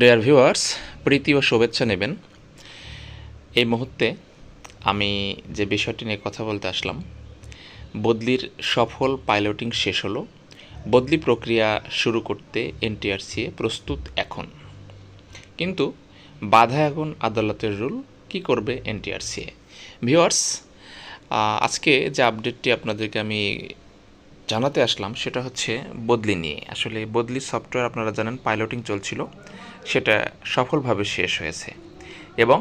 Dear viewers প্রীতি ও শুভেচ্ছা নেবেন। এই মুহূর্তে আমি যে বিষয়টি নিয়ে কথা বলতে আসলাম, বদলির সফল পাইলটিং শেষ হলো। বদলি প্রক্রিয়া শুরু করতে এনটিআরসিএ প্রস্তুত এখন। কিন্তু বাধা এখন আদালতের রুল, কি করবে এনটিআরসিএ ভিউয়ার্স আজকে যে আপডেটটি আপনাদেরকে আমি জানাতে আসলাম সেটা হচ্ছে বদলি নিয়ে। আসলে বদলি সফটওয়্যার আপনারা জানেন পাইলটিং চলছিল, সেটা সফলভাবে শেষ হয়েছে এবং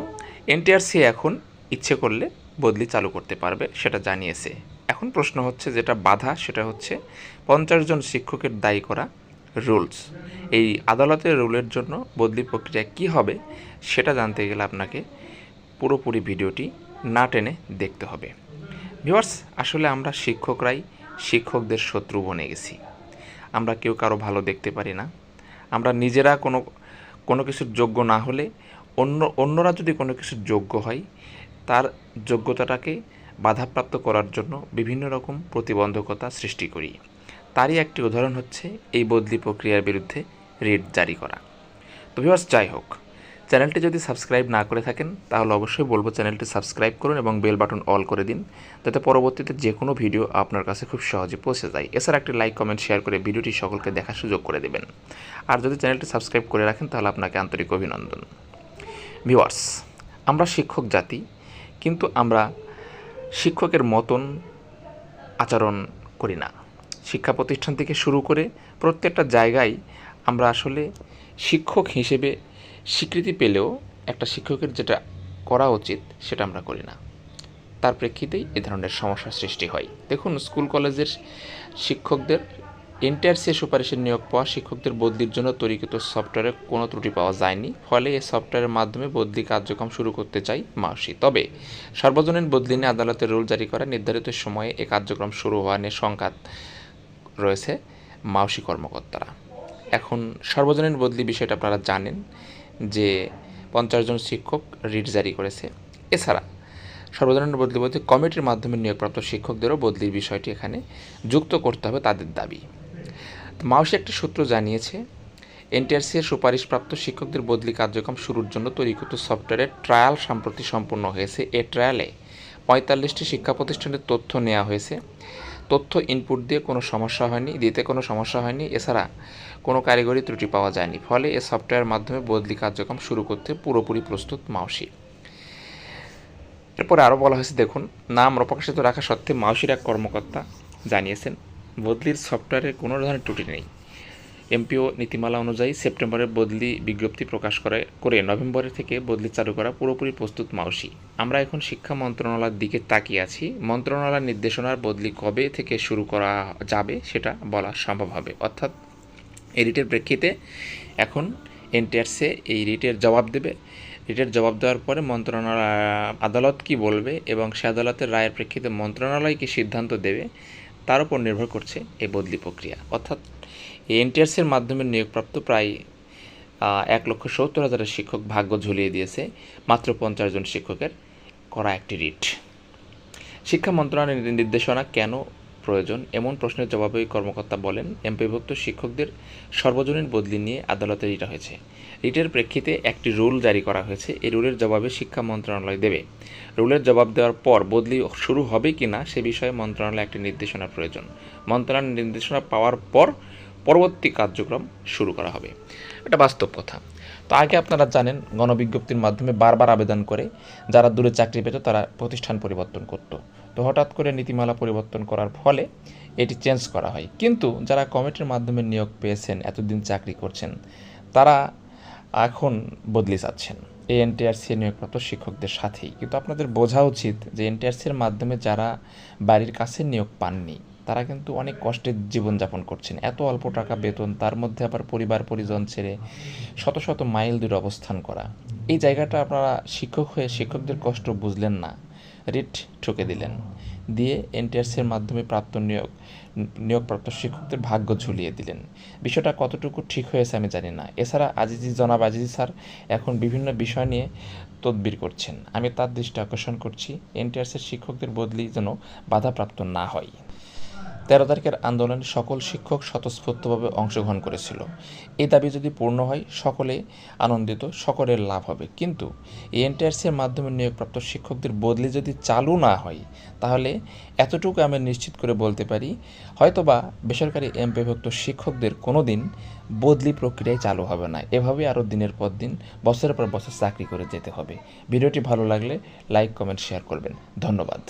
এনটিআরসি এখন ইচ্ছে করলে বদলি চালু করতে পারবে সেটা জানিয়েছে। এখন প্রশ্ন হচ্ছে যেটা বাধা সেটা হচ্ছে পঞ্চাশ জন শিক্ষকের দায়ী করা রুলস। এই আদালতের রুলের জন্য বদলি প্রক্রিয়া কি হবে সেটা জানতে গেলে আপনাকে পুরোপুরি ভিডিওটি না টেনে দেখতে হবে। ভিউয়ার্স, আসলে আমরা শিক্ষকরাই শিক্ষকদের শত্রু বনে গেছি। আমরা কেউ কারও ভালো দেখতে পারি না। আমরা নিজেরা কোনো কোনো কিছুর যোগ্য না হলে অন্য, অন্যরা যদি কোনো কিছুর যোগ্য হয়, তার যোগ্যতাটাকে বাধাপ্রাপ্ত করার জন্য বিভিন্ন রকম প্রতিবন্ধকতা সৃষ্টি করি। তারই একটি উদাহরণ হচ্ছে এই বদলি প্রক্রিয়ার বিরুদ্ধে রিট জারি করা। তো ভিউয়ার্স যাই হোক চ্যানেলটি যদি সাবস্ক্রাইব না করে থাকেন, তাহলে অবশ্যই বলব চ্যানেলটি সাবস্ক্রাইব করুন এবং বেল বাটন অল করে দিন, যাতে পরবর্তীতে যে কোনো ভিডিও আপনার কাছে খুব সহজে পৌঁছে যায়। এছাড়া একটি লাইক, কমেন্ট, শেয়ার করে ভিডিওটি সকলকে দেখার সুযোগ করে দেবেন। আর যদি চ্যানেলটি সাবস্ক্রাইব করে রাখেন, তাহলে আপনাকে আন্তরিক অভিনন্দন। ভিউয়ার্স, আমরা শিক্ষক জাতি, কিন্তু আমরা শিক্ষকের মতন আচরণ করি না। শিক্ষা প্রতিষ্ঠান থেকে শুরু করে প্রত্যেকটা জায়গায় আমরা আসলে শিক্ষক হিসেবে স্বীকৃতি পেলেও একটা শিক্ষকের যেটা করা উচিত সেটা আমরা করি না। তার প্রেক্ষিতেই এ ধরনের সমস্যার সৃষ্টি হয়। দেখুন, স্কুল কলেজের শিক্ষকদের এনটিআরসি সুপারিশের নিয়োগ পাওয়া শিক্ষকদের বদলির জন্য তৈরিকৃত সফটওয়্যারে কোনো ত্রুটি পাওয়া যায়নি। ফলে এই সফটওয়্যারের মাধ্যমে বদলি কার্যক্রম শুরু করতে চাই মাউসি। তবে সর্বজনীন বদলি নিয়ে আদালতের রুল জারি করা নির্ধারিত সময়ে এ কার্যক্রম শুরু হওয়া নিয়ে সংঘাত রয়েছে মাউসি কর্মকর্তারা। এখন সর্বজনীন বদলি বিষয়টা আপনারা জানেন। যে পঞ্চাশ জন শিক্ষক রিট জারি করেছে। এছাড়া সর্বজনীন বদলি বলতে কমিটির মাধ্যমে নিয়োগপ্রাপ্ত শিক্ষকদেরও বদলির বিষয়টি এখানে যুক্ত করতে হবে তাদের দাবি। মাউসি একটি সূত্র জানিয়েছে, এনটিআরসি এর সুপারিশপ্রাপ্ত শিক্ষকদের বদলি কার্যক্রম শুরুর জন্য তৈরিকৃত সফটওয়্যারের ট্রায়াল সম্প্রতি সম্পন্ন হয়েছে। এ ট্রায়ালে পঁয়তাল্লিশটি শিক্ষা প্রতিষ্ঠানের তথ্য নেওয়া হয়েছে। তথ্য ইনপুট দিয়ে কোনো সমস্যা হয়নি, দিতে কোনো সমস্যা হয়নি। এছাড়া কোনো কারিগরি ত্রুটি পাওয়া যায়নি। ফলে এ সফটওয়্যার মাধ্যমে বদলি কার্যক্রম শুরু করতে পুরোপুরি প্রস্তুত মাউসি। এরপরে আরও বলা হয়েছে, দেখুন, নাম প্রকাশিত রাখা সত্ত্বে মাউসির এক কর্মকর্তা জানিয়েছেন, বদলির সফটওয়্যারে কোনো ধরনের ত্রুটি নেই। এমপিও নীতিমালা অনুযায়ী সেপ্টেম্বরে বদলি বিজ্ঞপ্তি প্রকাশ করে করে নভেম্বরের থেকে বদলি চালু করা পুরোপুরি প্রস্তুত মাউসি। আমরা এখন শিক্ষা মন্ত্রণালয়ের দিকে তাকিয়ে আছি। মন্ত্রণালয়ের নির্দেশনার বদলি কবে থেকে শুরু করা যাবে সেটা বলা সম্ভব হবে। অর্থাৎ এই রিটের প্রেক্ষিতে এখন এনটিআরসি এই রিটের জবাব দেবে। রিটের জবাব দেওয়ার পরে মন্ত্রণালয় আদালত কি বলবে এবং সে আদালতের রায়ের প্রেক্ষিতে মন্ত্রণালয় কি সিদ্ধান্ত দেবে, তার উপর নির্ভর করছে এই বদলি প্রক্রিয়া। অর্থাৎ এই এনটিআরসির মাধ্যমে নিয়োগপ্রাপ্ত প্রায় এক লক্ষ সত্তর হাজারের শিক্ষক ভাগ্য ঝুলিয়ে দিয়েছে, মাত্র পঞ্চাশ জন শিক্ষকের করা একটি রিট। শিক্ষা মন্ত্রণালয়ের নির্দেশনা কেন প্রয়োজন? এমন প্রশ্নের জবাবে কর্মকর্তা বলেন, এমপিভুক্ত শিক্ষকদের সর্বজনীন বদলি নিয়ে আদালতে রিট হয়েছে। রিটের প্রেক্ষিতে একটি রুল জারি করা হয়েছে, এই রুলের জবাবে শিক্ষা মন্ত্রণালয় দেবে। রুলের জবাব দেওয়ার পর বদলি শুরু হবে কি না সে বিষয়ে মন্ত্রণালয় একটি নির্দেশনা প্রয়োজন। মন্ত্রণালয়ের নির্দেশনা পাওয়ার পর পরবর্তী কার্যক্রম শুরু করা হবে। এটা বাস্তব কথা। তো আগে আপনারা জানেন, গণবিজ্ঞপ্তির মাধ্যমে বারবার আবেদন করে যারা দূরে চাকরি পেত তারা প্রতিষ্ঠান পরিবর্তন করত। তো হঠাৎ করে নীতিমালা পরিবর্তন করার ফলে এটি চেঞ্জ করা হয়। কিন্তু যারা কমিটির মাধ্যমে নিয়োগ পেয়েছেন, এতদিন চাকরি করছেন, তারা এখন বদলি যাচ্ছেন। এই এনটিআরসি নিয়োগপ্রাপ্ত শিক্ষকদের সাথেই। কিন্তু আপনাদের বোঝা উচিত যে এনটিআরসির মাধ্যমে যারা বাড়ির কাছে নিয়োগ পাননি তারা কিন্তু অনেক কষ্টের জীবনযাপন করছেন। এত অল্প টাকা বেতন, তার মধ্যে আবার পরিবার, পরিজন ছেড়ে শত শত মাইল দূরে অবস্থান করা। এই জায়গাটা আপনারা শিক্ষক হয়ে শিক্ষকদের কষ্ট বুঝলেন না। রিট ঠকে দিলেন। দিয়ে এনটিআরসির মাধ্যমে প্রাপ্ত নিয়োগ, নিয়োগপ্রাপ্ত শিক্ষকদের ভাগ্য ঝুলিয়ে দিলেন। বিষয়টা কতটুকু ঠিক হয়েছে আমি জানি না। এছাড়া আজিজি, জনাব আজিজি স্যার এখন বিভিন্ন বিষয় নিয়ে তদবির করছেন। আমি তার দৃষ্টি আকর্ষণ করছি এনটিআরসির শিক্ষকদের বদলি যেন বাধাপ্রাপ্ত না হয়। তেরো তারিখের আন্দোলনে সকল শিক্ষক স্বতঃস্ফূর্তভাবে অংশগ্রহণ করেছিল। এই দাবি যদি পূর্ণ হয়, সকলে আনন্দিত, সকলের লাভ হবে। কিন্তু এনটিআরসির মাধ্যমে নিয়োগপ্রাপ্ত শিক্ষকদের বদলি যদি চালু না হয়, তাহলে এতটুকু আমি নিশ্চিত করে বলতে পারি, হয়তোবা বেসরকারি এমপিভুক্ত শিক্ষকদের কোনো দিন বদলি প্রক্রিয়ায় চালু হবে না। এভাবে আরও দিনের পর দিন, বছরের পর বছর চাকরি করে যেতে হবে। ভিডিওটি ভালো লাগলে লাইক, কমেন্ট, শেয়ার করবেন। ধন্যবাদ।